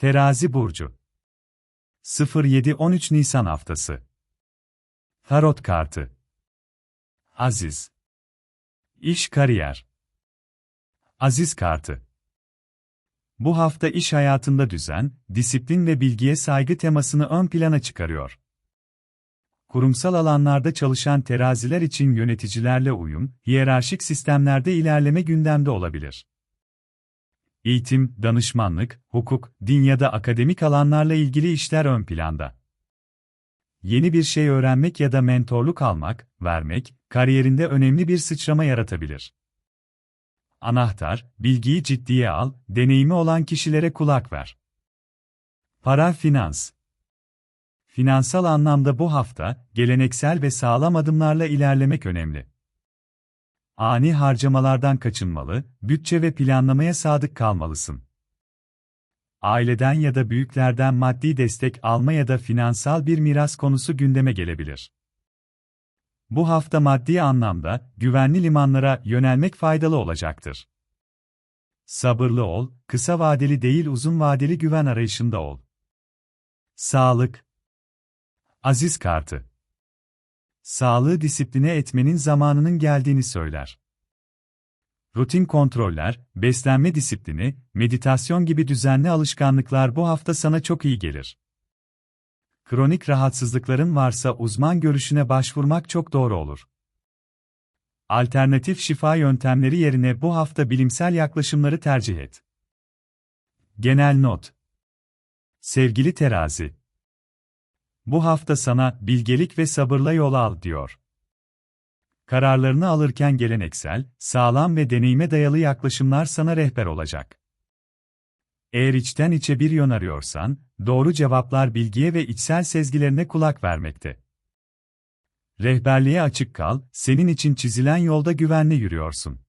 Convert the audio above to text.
Terazi Burcu. 07-13 Nisan Haftası. Tarot Kartı. Aziz. İş Kariyer. Aziz Kartı. Bu hafta iş hayatında düzen, disiplin ve bilgiye saygı temasını ön plana çıkarıyor. Kurumsal alanlarda çalışan teraziler için yöneticilerle uyum, hiyerarşik sistemlerde ilerleme gündemde olabilir. Eğitim, danışmanlık, hukuk, din ya da akademik alanlarla ilgili işler ön planda. Yeni bir şey öğrenmek ya da mentorluk almak, vermek, kariyerinde önemli bir sıçrama yaratabilir. Anahtar, bilgiyi ciddiye al, deneyimi olan kişilere kulak ver. Para finans. Finansal anlamda bu hafta, geleneksel ve sağlam adımlarla ilerlemek önemli. Ani harcamalardan kaçınmalı, bütçe ve planlamaya sadık kalmalısın. Aileden ya da büyüklerden maddi destek alma ya da finansal bir miras konusu gündeme gelebilir. Bu hafta maddi anlamda güvenli limanlara yönelmek faydalı olacaktır. Sabırlı ol, kısa vadeli değil uzun vadeli güven arayışında ol. Sağlık Aziz kartı Sağlığı disipline etmenin zamanının geldiğini söyler. Rutin kontroller, beslenme disiplini, meditasyon gibi düzenli alışkanlıklar bu hafta sana çok iyi gelir. Kronik rahatsızlıkların varsa uzman görüşüne başvurmak çok doğru olur. Alternatif şifa yöntemleri yerine bu hafta bilimsel yaklaşımları tercih et. Genel not Sevgili terazi, bu hafta sana bilgelik ve sabırla yol al diyor. Kararlarını alırken geleneksel, sağlam ve deneyime dayalı yaklaşımlar sana rehber olacak. Eğer içten içe bir yön arıyorsan, doğru cevaplar bilgiye ve içsel sezgilerine kulak vermekte. Rehberliğe açık kal, senin için çizilen yolda güvenle yürüyorsun.